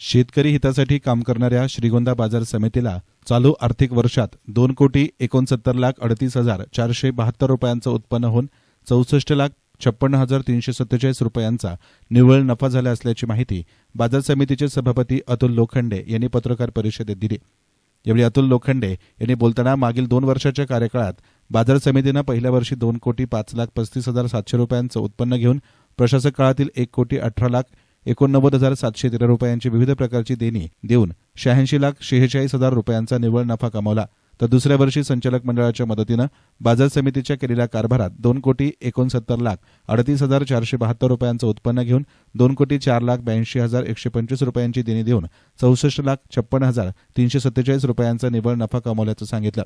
शेतकरी हितासाठी काम करणाऱ्या श्रीगोंदा बाजार समितीला चालू आर्थिक वर्षात दोन कोटी एकोणसत्तर लाख अडतीस हजार चारशे बहात्तर रुपयांचं उत्पन्न होऊन चौसष्ट लाख छप्पन्न हजार तीनशे सत्तेचाळीस रुपयांचा निव्वळ नफा झाला असल्याची माहिती बाजार समितीचे सभापती अतुल लोखंडे यांनी पत्रकार परिषदेत दिली. यावेळी अतुल लोखंडे यांनी बोलताना मागील दोन वर्षाच्या कार्यकाळात बाजार समितीनं पहिल्या वर्षी दोन कोटी पाच लाख पस्तीस हजार सातशे रुपयांचं उत्पन्न घेऊन प्रशासक काळातील एक कोटी अठरा लाख एकोणनव्वद हजार सातशे तेरा रुपयांची विविध प्रकारची देणी देऊन शहाऐंशी लाख शेहेचाळीस हजार रुपयांचा निव्वळ नफा कमावला. तर दुसऱ्या वर्षी संचालक मंडळाच्या मदतीनं बाजार समितीच्या केलेल्या कारभारात दोन कोटी एकोणसत्तर लाख अडतीस हजार चारशे बहात्तर रुपयांचं उत्पन्न घेऊन दोन कोटी चार लाख ब्याऐंशी हजार एकशे पंचवीस रुपयांची देणी देऊन चौसष्ट लाख छप्पन्न हजार तीनशे सत्तेचाळीस रुपयांचा निव्वळ नफा कमावल्याचं सांगितलं.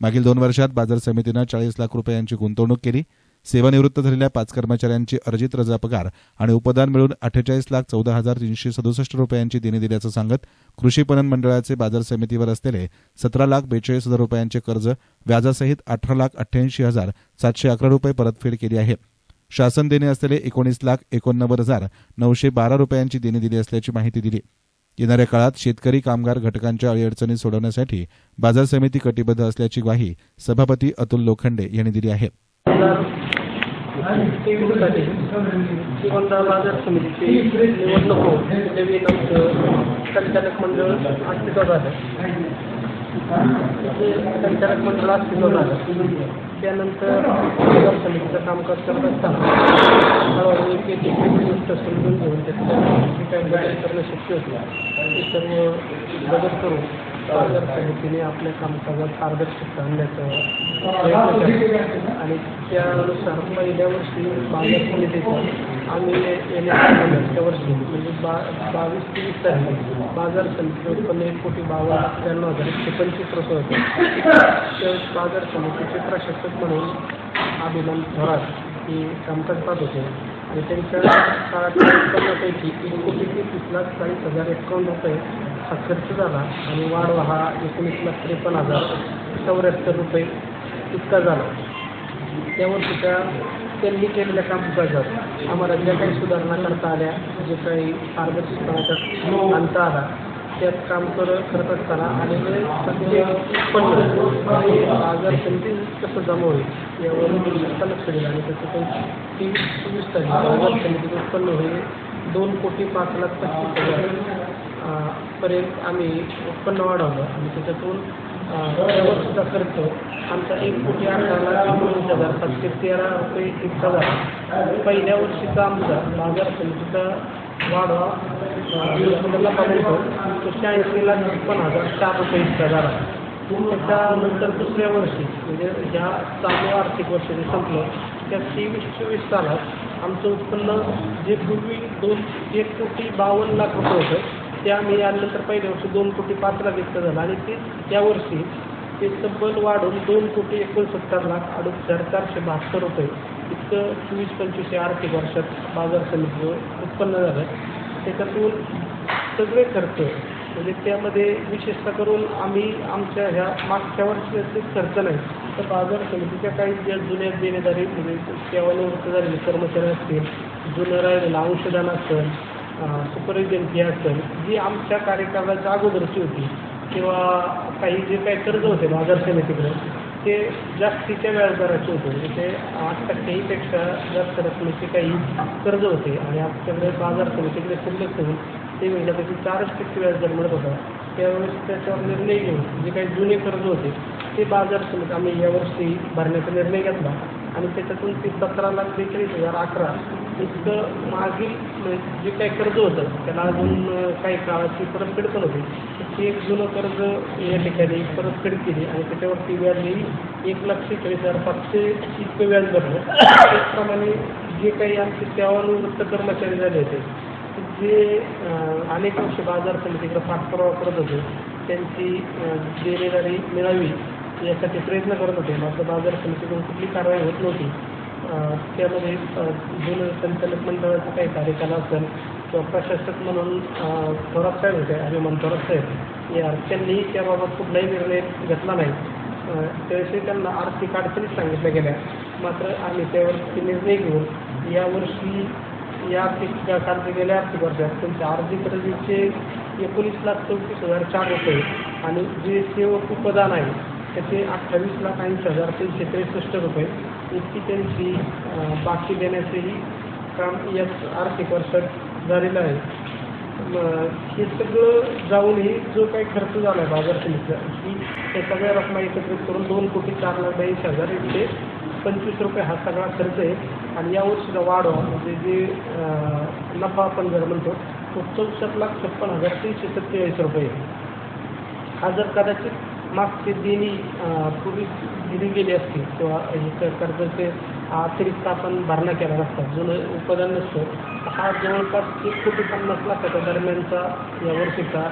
मागील दोन वर्षात बाजार समितीनं चाळीस लाख रुपयांची गुंतवणूक केली. सेवानिवृत्त झालेल्या पाच कर्मचाऱ्यांची अर्जित रजा पगार आणि उपदान मिळून अठ्ठेचाळीस लाख चौदा हजार तीनशे सदुसष्ट रुपयांची देणी दिल्याचं सांगत कृषी पणन मंडळाचे बाजार समितीवर असलेले सतरा लाख बेचाळीस हजार रुपयांचे कर्ज व्याजासहित अठरा लाख अठ्ठ्याऐंशी हजार सातशे अकरा रुपये परतफेड केली आहे. शासन देणे असलेले एकोणीस लाख एकोणनव्वद हजार नऊशे बारा रुपयांची देणी दिली असल्याची माहिती दिली. येणाऱ्या काळात शेतकरी कामगार घटकांच्या अडीअडचणी सोडवण्यासाठी बाजार समिती कटिबद्ध असल्याची ग्वाही सभापती अतुल लोखंडे यांनी दिली आहे. तेवीससाठी श्रीगोंदा बाजार समितीची निवडणूक होऊन नवीन आमचं संचालक मंडळ अस्तित्वात आलं ते संचालक मंडळ अस्तित्वात आलं त्यानंतर बाजार समितीचं कामकाज करत असताना एक एक गोष्ट समजून घेऊन त्याचं काही करणं शक्य होतं ते सर्व मदत करून बाजार समितीने आपल्या कामकाजात पारदर्शकता आणण्याचा प्रयत्न केला आणि त्यानुसार पहिल्या वर्षी बाजार समितीचा आम्ही येण्याच्या वर्षी म्हणजे बा बावीस तेवीस तारखे बाजार समितीचं उत्पन्न एक कोटी बावन्न त्र्याण्णव हजार एकशे पंचवीस रुपये होते. त्यावेळेस बाजार समितीचे प्रशासक म्हणून अभिमान थोरात हे कामकाज पाहत होते. आणि त्यांच्या काळात उत्पन्नापैकी एक कोटी तेहतीस लाख चाळीस हजार एकावन्न रुपये हा खर्च झाला आणि वाढवा हा एकोणीस लाख त्रेपन्न हजार चौऱ्याहत्तर रुपये इतका झाला. त्यावर सुद्धा त्यांनी केलेल्या कामकाजात आम्हाला ज्या काही सुधारणा करता आल्या जे काही पारदर्शकपणाचा आणता आला त्यात काम कर करत असताना आणि सगळे उत्पन्न बाजार समिती कसं जमा होईल यावर जास्त लक्ष दिलं आणि त्याचं काही तीस चोवीस तारीख बाजार समितीचं उत्पन्न होईल. दोन कोटी पाच लाख पस्तीस हजार पर्यंत आम्ही उत्पन्न वाढवलं आणि त्याच्यातून त्या वर्षीचा खर्च आमचा एक कोटी अठरा लाख एकोणीस हजार सातशे तेरा रुपये इतका झाला. पहिल्या वर्षीचा आमचा बाजार समितीचा वाढवा उत्पन्नाला तो शहाऐंशी लाख छप्पन्न हजार चार रुपये इतका झाला. त्याच्यानंतर दुसऱ्या वर्षी म्हणजे ज्या चालू आर्थिक वर्ष जे संपलं त्या तेवीस चोवीस सालात आमचं उत्पन्न जे पूर्वी दोन एक कोटी बावन्न लाख रुपये होतं ते आम्ही यानंतर पहिल्या वर्षी दोन कोटी पाच लाख इतकं झालं. आणि ते त्या वर्षी ते तब्बल वाढून दोन कोटी एकोणसत्तर लाख अडीच हजार चारशे बहात्तर रुपये इतकं चोवीस पंचवीस या आर्थिक वर्षात बाजार समितीचं उत्पन्न झालं. त्याच्यातून सगळे खर्च म्हणजे त्यामध्ये विशेषतः करून आम्ही आमच्या ह्या मागच्या वर्षाचे खर्च नाही तर बाजार समितीच्या काही ज्या जुन्या देणेदारी म्हणजे सेवानिवृत्त झालेले कर्मचारी असतील जुनं राहिलेलं अंशदान असेल सुपरविजन फी असेल जी आमच्या कार्यकालाच्या अगोदरची होती किंवा काही जे काही कर्ज होते बाजार समितीकडे ते जास्तीच्या व्याजदराचे होते. म्हणजे ते आठ टक्केहीपेक्षा जास्त रकमेचे काही कर्ज होते आणि आमच्याकडे बाजार समितीकडे शिल्लक होऊन ते महिन्यापैकी चारच टक्के व्याजदर मिळत होता. त्यावेळेस त्याच्यावर निर्णय घेऊन जे काही जुने कर्ज होते ते बाजार समिती आम्ही यावर्षी भरण्याचा निर्णय घेतला. आणि त्याच्यातून ते सतरा लाख बेचाळीस हजार अकरा इतकं मागील म्हणजे जे काही कर्ज होतं त्याला अजून काही काळाची परतफेड पण होती. ती एक जुनं कर्ज या ठिकाणी परतफेड केली आणि त्याच्यावरती व्याज येईल एक लाख शेचाळीस हजार पाचशे इतकं व्याज भरलं. त्याचप्रमाणे जे काही आमचे सेवानिवृत्त कर्मचारी झाले होते जे अनेक वर्ष बाजार समितीकडे पाठपुरावा करत होते त्यांची देणेदारी मिळावी. यासाठी प्रयत्न करत होते. मात्र बाजार समितीकडून कुठली कारवाई होत नव्हती. त्यामध्ये जुनं संचालक मंडळाचं काही कार्यकाल असेल किंवा प्रशासक म्हणून थोरात साहेब होते अभिमान थोरात साहेब या त्यांनी त्याबाबत कुठलाही निर्णय घेतला नाही. त्याविषयी त्यांना आर्थिक अडचणीच सांगितल्या गेल्या. मात्र आम्ही त्यावरती निर्णय घेऊन यावर्षी या आर्थिक कालच्या गेल्या आर्थिक वर्षात त्यांच्या आर्थिक खरेदीचे एकोणीस लाख चौतीस हजार चार रुपये आणि जे सेवक उपदान आहे त्याचे अठ्ठावीस लाख ऐंशी हजार तीनशे त्रेसष्ट रुपये इतकी त्यांची बाकी देण्याचेही काम याच आर्थिक वर्षात झालेलं आहे. हे सगळं जाऊनही जो काही खर्च झाला आहे बाजार समितीचा ही त्या सगळ्या रकमा एकत्रित करून दोन कोटी चार लाख ब्याऐंशी हजार एकशे पंचवीस रुपये हा सगळा खर्च आहे. आणि यावर्षीचा वाढवा म्हणजे जे नफा आपण जर म्हणतो तो चौसष्ट लाख छप्पन हजार तीनशे सत्तेचाळीस रुपये हा जर कदाचित मागचे देणी अं, पूर्वी दिली गेली असतील किंवा हे कर्जाचे अतिरिक्त आपण भरणा केला नसता जुनं उत्पादन नसतं. हा जवळपास एक कोटी पन्नास लाखाच्या दरम्यानचा या वर्षीचा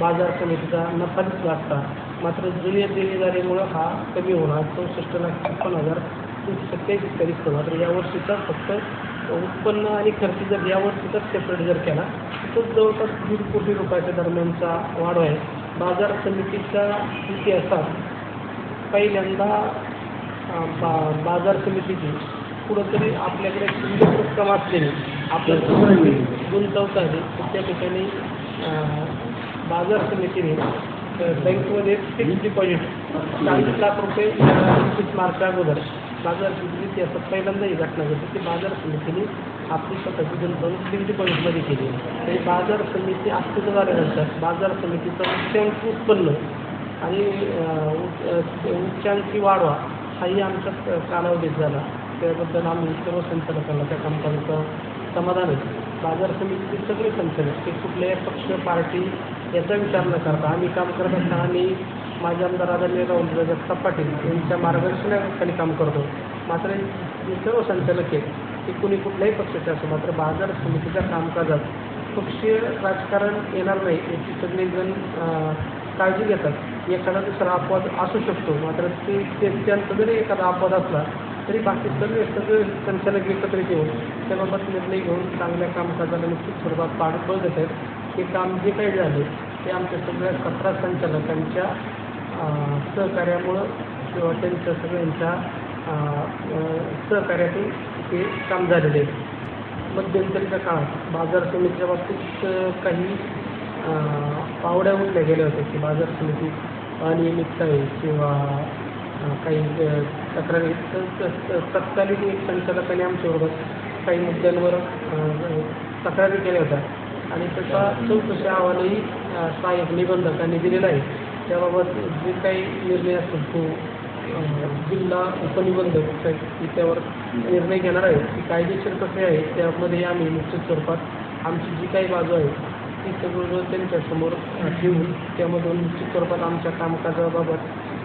बाजार समितीचा नफा दिसला असता मात्र जुन्या देणीदारीमुळं हा कमी होणार. चौसष्ट लाख छप्पन हजार सत्याऐंशी तरी दिसतो मात्र या वर्षीचा फक्त उत्पन्न आणि खर्च जर या वर्षीचाच सेपरेट जर केला तर जवळपास दीड कोटी रुपयाच्या दरम्यानचा वाढ आहे. बाजार समितीच्या इतिहासात पहिल्यांदा बा बाजार समितीची कुठंतरी आपल्याकडे शिल्लक रक्कम असलेली आपल्या गुंतवता आली तर त्या ठिकाणी बाजार समितीने बँकमध्ये फिक्स डिपॉझिट चाळीस लाख रुपये एकतीस मार्च अगोदर. बाजार समिती असं पहिल्यांदा ही घटना घडली की बाजार समितीने आपली स्वतःची गुंतवणूक फिक्स डिपॉझिटमध्ये केली. आणि बाजार समिती अस्तित्व झाल्यानंतर बाजार समितीचं उच्चांक उत्पन्न आणि उच्च- उच्चांकी वाढवा हाही आमच्या कालावधीत झाला. त्याबद्दल आम्ही सर्व संचालकांना त्या कंपनीचं समाधान आहे. बाजार समितीचे सगळे संचालक ते कुठल्याही पक्ष पार्टी याचा विचार न करता आम्ही काम करत असताना आम्ही माझे आमदार आदरणीय राहुल जगताप पाटील यांच्या मार्गदर्शनाखाली काम करतो. मात्र जे सर्व संचालक आहेत ते कुणी कुठल्याही पक्षाचे असो मात्र बाजार समितीच्या कामकाजात पक्षीय राजकारण येणार नाही याची सगळेजण काळजी घेतात. एखादा दुसरा अपवाद असू शकतो मात्र ते ते- त्यांचा जरी एखादा अपवाद असला तरी बाकी सगळे सगळे संचालक एकत्रित येऊन त्याबाबत निर्णय घेऊन चांगल्या कामकाजाला निश्चित स्वरूपात पाठबळ देत आहेत हे काम जे काही झाले ते आमच्या सगळ्या सतरा संचालकांच्या सहकार्यामुळं किंवा त्यांच्या सगळ्यांच्या सहकार्यातून ते काम झालेले आहे. मध्यंतरीच्या काळात बाजार समितीच्या बाबतीत काही पावड्या उठल्या गेल्या होत्या की बाजार समिती अनियमितता आहे किंवा काही तक्रारी तत्कालीन एक संचालकाने आमच्याबरोबर काही मुद्द्यांवर तक्रारी केल्या होत्या. आणि त्याचा चौकशी अहवालही सहाय्यक निबंधकांनी दिलेला आहे. त्याबाबत जे काही निर्णय असतील तो जिल्हा उपनिबंधक त्या- त्यावर निर्णय घेणार आहे की कायदेशीर कसे आहे. त्यामध्ये आम्ही निश्चित स्वरूपात आमची जी काही बाजू आहे ती सगळं त्यांच्यासमोर ठेवून त्यामधून निश्चित स्वरूपात आमच्या कामकाजाबाबत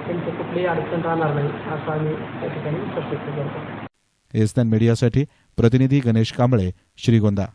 त्यांचं कुठलीही अडचण राहणार नाही असं आम्ही त्या ठिकाणी स्पष्ट करतो. एसनान मीडियासाठी प्रतिनिधी गणेश कांबळे श्रीगोंदा.